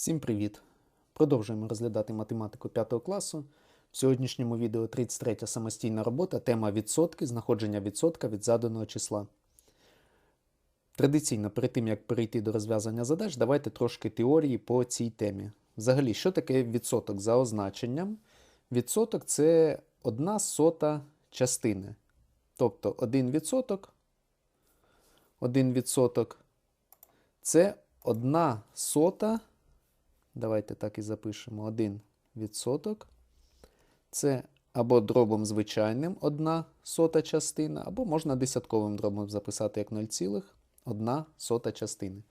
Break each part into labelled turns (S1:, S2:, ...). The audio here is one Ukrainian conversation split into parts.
S1: Всім привіт! Продовжуємо розглядати математику 5 класу. В сьогоднішньому відео 33 самостійна робота, тема відсотки, знаходження відсотка від заданого числа. Традиційно, перед тим як перейти до розв'язання задач, давайте трошки теорії по цій темі. Взагалі, що таке відсоток за означенням? Відсоток це одна сота частини. Тобто 1 відсоток, 1 відсоток це одна сота. Давайте так і запишемо 1 відсоток. Це або дробом звичайним 1 сота частина, або можна десятковим дробом записати як 0,1 сота частини.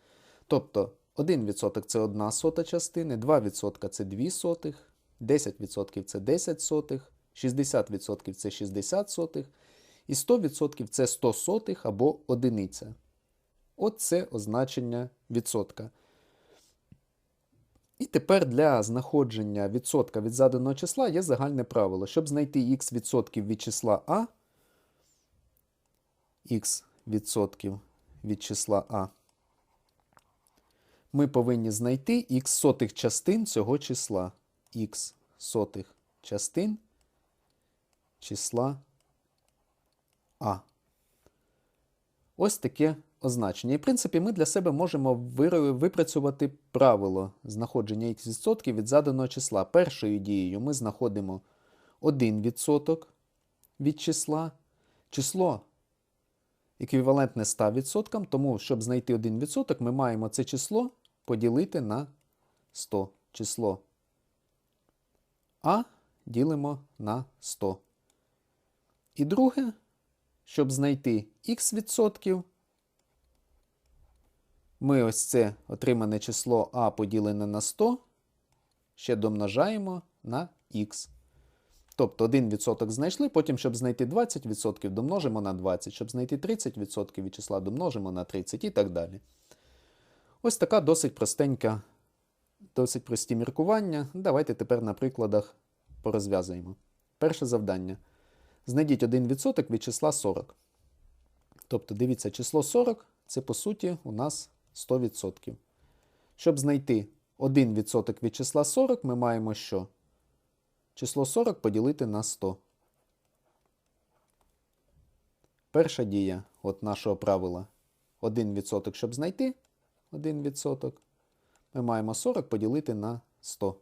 S1: Тобто 1 відсоток це 1 сота частини, 2 відсотка це 2 сотих, 10 відсотків це 10 сотих, 60 відсотків це 60 сотих, і 100 відсотків це 100 сотих або одиниця. От це означення відсотка. І тепер для знаходження відсотка від заданого числа є загальне правило. Щоб знайти х відсотків від числа А, х відсотків від числа А, ми повинні знайти х сотих частин цього числа. х сотих частин числа А. Ось таке означення. І, в принципі, ми для себе можемо випрацювати правило знаходження х відсотків від заданого числа. Першою дією ми знаходимо 1 відсоток від числа. Число еквівалентне 100 відсоткам, тому, щоб знайти 1 відсоток, ми маємо це число поділити на 100. Число А ділимо на 100. І друге, щоб знайти х відсотків, ми ось це отримане число А поділене на 100 ще домножаємо на х. Тобто 1% знайшли, потім, щоб знайти 20%, домножимо на 20, щоб знайти 30% від числа домножимо на 30 і так далі. Ось така досить простенька, досить прості міркування. Давайте тепер на прикладах порозв'язуємо. Перше завдання. Знайдіть 1% від числа 40. Тобто, дивіться, число 40 це по суті у нас 100%. Щоб знайти 1% від числа 40, ми маємо що? Число 40 поділити на 100. Перша дія от нашого правила 1%, щоб знайти 1%, ми маємо 40 поділити на 100.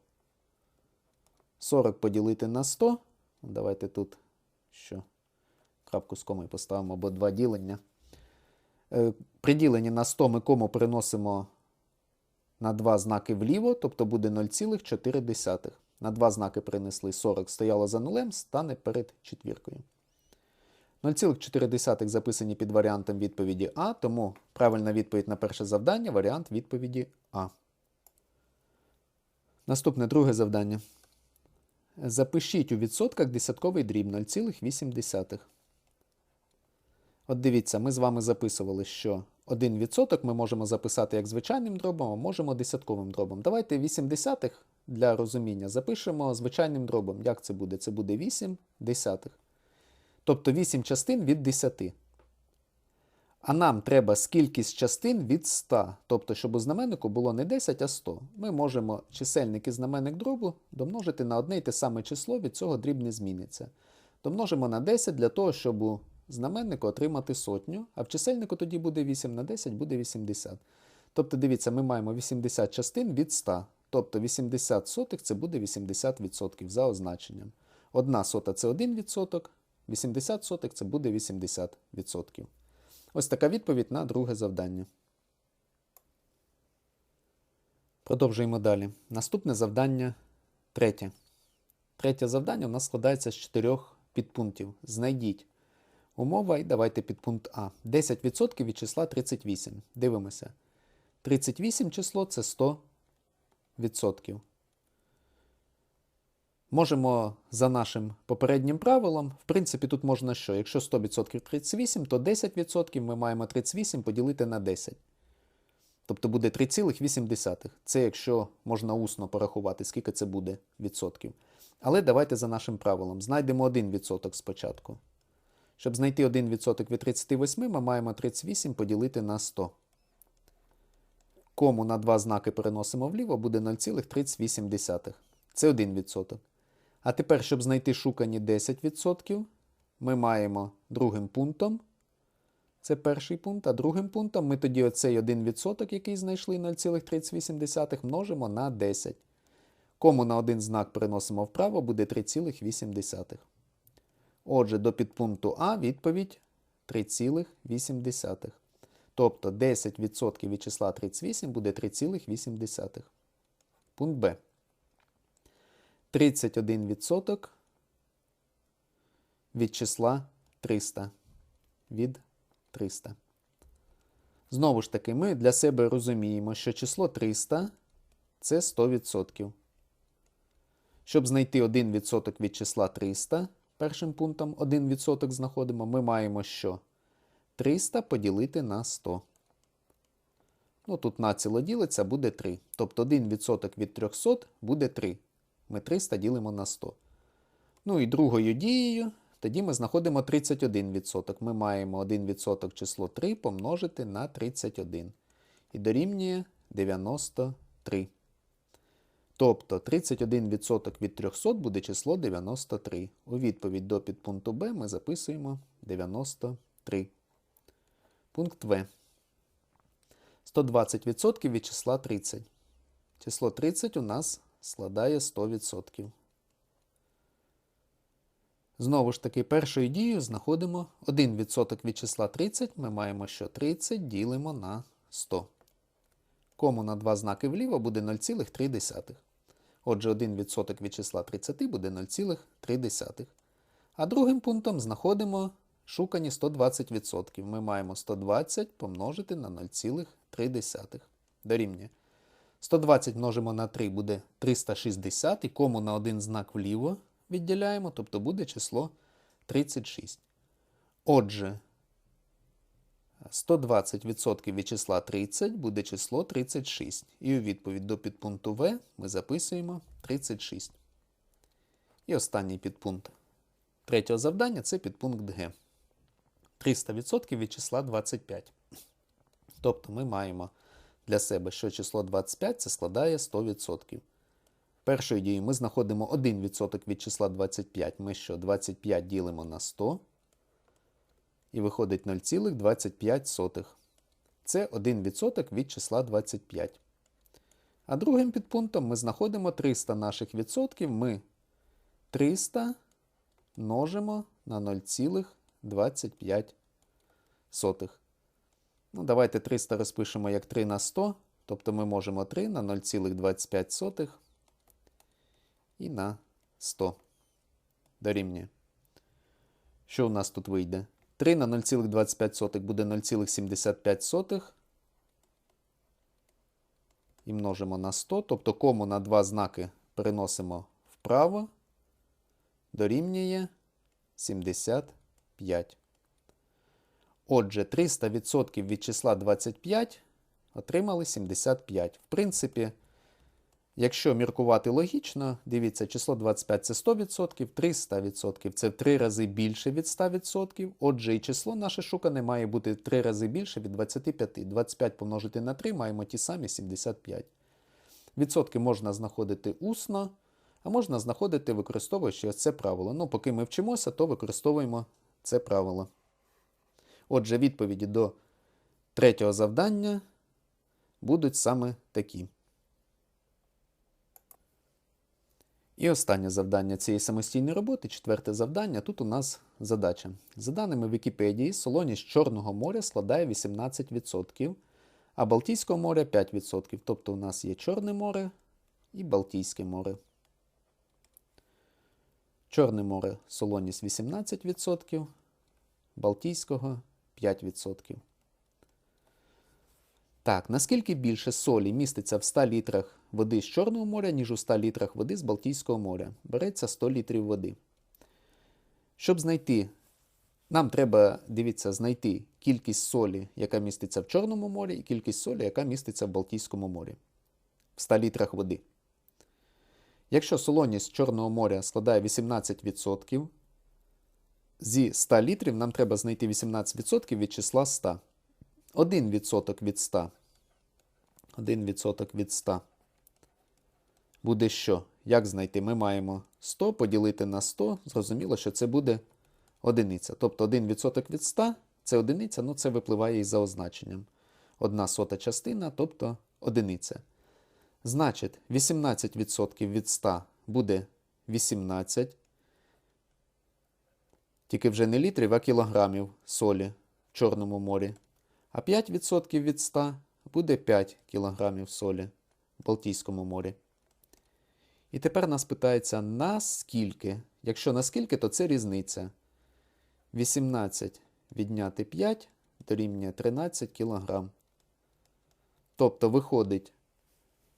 S1: 40 поділити на 100. Давайте тут що? Крапку з комою поставимо, або два ділення. Е, При діленні на 100 ми кому переносимо на два знаки вліво, тобто буде 0,4. На два знаки принесли 40, стояло за нулем, стане перед четвіркою. 0,4 записані під варіантом відповіді А, тому правильна відповідь на перше завдання варіант відповіді А. Наступне друге завдання. Запишіть у відсотках десятковий дріб 0,8. От дивіться, ми з вами записували, що 1% ми можемо записати як звичайним дробом, а можемо десятковим дробом. Давайте 8 десятих для розуміння запишемо звичайним дробом. Як це буде? Це буде 8 десятих. Тобто 8 частин від 10. А нам треба скількість частин від 100. Тобто, щоб у знаменнику було не 10, а 100. Ми можемо чисельник і знаменник дробу домножити на одне й те саме число, від цього дріб не зміниться. Домножимо на 10 для того, щоб у знаменнику отримати сотню, а в чисельнику тоді буде 8 на 10, буде 80. Тобто, дивіться, ми маємо 80 частин від 100. Тобто 80 сотих це буде 80% за означенням. Одна сота це 1%, 80 сотих це буде 80%. Ось така відповідь на друге завдання. Продовжуємо далі. Наступне завдання третє. Третє завдання у нас складається з чотирьох підпунктів. Знайдіть умова і давайте підпункт А. 10% від числа 38. Дивимося. 38 число це 100%. Можемо за нашим попереднім правилом, в принципі, тут можна що? Якщо 100% 38, то 10% ми маємо 38 поділити на 10. Тобто буде 3,8. Це якщо можна усно порахувати, скільки це буде відсотків. Але давайте за нашим правилом. Знайдемо 1% спочатку. Щоб знайти 1% від 38, ми маємо 38 поділити на 100. Кому на два знаки переносимо вліво, буде 0,38. Це 1%. А тепер, щоб знайти шукані 10%, ми маємо другим пунктом. Це перший пункт, а другим пунктом ми тоді оцей 1%, який знайшли 0,38, множимо на 10. Кому на один знак переносимо вправо, буде 3,8. Отже, до підпункту А відповідь 3,8. Тобто 10% від числа 38 буде 3,8. Пункт Б. 31% від числа 300. Від 300. Знову ж таки, ми для себе розуміємо, що число 300 це 100%. Щоб знайти 1% від числа 300, першим пунктом 1% знаходимо, ми маємо що? 300 поділити на 100. Ну, тут націло ділиться, буде 3. Тобто 1% від 300 буде 3. Ми 300 ділимо на 100. Ну і другою дією, тоді ми знаходимо 31%. Ми маємо 1% число 3 помножити на 31. І дорівнює 93. Тобто 31% від 300 буде число 93. У відповідь до підпункту Б ми записуємо 93. Пункт В. 120% від числа 30. Число 30 у нас складає 100%. Знову ж таки, першою дією знаходимо 1% від числа 30. Ми маємо, що 30 ділимо на 100. Кому на два знаки вліво буде 0,3. Отже, 1% від числа 30 буде 0,3. А другим пунктом знаходимо шукані 120%. Ми маємо 120 помножити на 0,3. Дорівнює. 120 множимо на 3 буде 360, і кому на один знак вліво відділяємо, тобто буде число 36. Отже, 120% від числа 30 буде число 36. І у відповідь до підпункту В ми записуємо 36. І останній підпункт третього завдання це підпункт Г. 300% від числа 25. Тобто ми маємо для себе, що число 25 це складає 100%. Першою дією ми знаходимо 1% від числа 25. Ми що 25 ділимо на 100. І виходить 0,25. Це 1% від числа 25. А другим підпунктом ми знаходимо 300 наших відсотків. Ми 300 множимо на 0,25. Ну, Давайте 300 розпишемо як 3 на 100. Тобто ми можемо 3 на 0,25 і на 100. Дорівнює. Що у нас тут вийде? 3 на 0,25 буде 0,75. І множимо на 100. Тобто кому на два знаки переносимо вправо, дорівнює 75. Отже, 300% від числа 25 отримали 75. В принципі, якщо міркувати логічно, дивіться, число 25 це 100%, 300% це в 3 рази більше від 100%. Отже, і число наше шукане має бути в 3 рази більше від 25. 25 помножити на 3 маємо ті самі 75. Відсотки можна знаходити усно, а можна знаходити, використовуючи ось це правило. Ну, поки ми вчимося, то використовуємо це правило. Отже, відповіді до третього завдання будуть саме такі. І останнє завдання цієї самостійної роботи, четверте завдання. Тут у нас задача. За даними Вікіпедії, солоність Чорного моря складає 18%, а Балтійського моря 5%. Тобто у нас є Чорне море і Балтійське море. Чорне море солоність 18%, Балтійського 5%. Так, наскільки більше солі міститься в 100 літрах води з Чорного моря, ніж у 100 літрах води з Балтійського моря? Береться 100 літрів води. Щоб знайти, нам треба, дивіться, знайти кількість солі, яка міститься в Чорному морі, і кількість солі, яка міститься в Балтійському морі. В 100 літрах води. Якщо солоність Чорного моря складає 18%, зі 100 літрів нам треба знайти 18% від числа 100. 1% від 100 1% від 100. Буде що? Як знайти? Ми маємо 100 поділити на 100. Зрозуміло, що це буде одиниця. Тобто 1% від 100 це одиниця, ну це випливає із за означенням. Одна сота частина, тобто одиниця. Значить, 18% від 100 буде 18. Тільки вже не літрів, а кілограмів солі в Чорному морі. А 5% від 100 буде 5 кілограмів солі в Балтійському морі. І тепер нас питається, наскільки? Якщо наскільки, то це різниця. 18 відняти 5 дорівнює 13 кілограм. Тобто виходить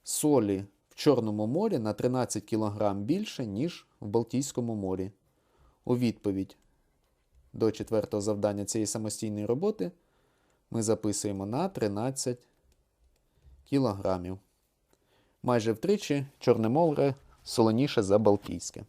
S1: солі в Чорному морі на 13 кг більше, ніж в Балтійському морі. У відповідь до четвертого завдання цієї самостійної роботи ми записуємо на 13 кілограмів. Майже втричі Чорне море солоніше за Балтійське.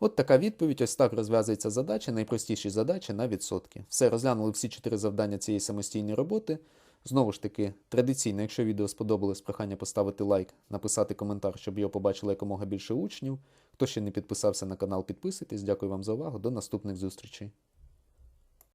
S1: От така відповідь. Ось так розв'язується задача, найпростіші задачі на відсотки. Все, розглянули всі чотири завдання цієї самостійної роботи. Знову ж таки, традиційно, якщо відео сподобалось, прохання поставити лайк, написати коментар, щоб його побачило якомога більше учнів. Хто ще не підписався на канал, підписуйтесь. Дякую вам за увагу. До наступних зустрічей.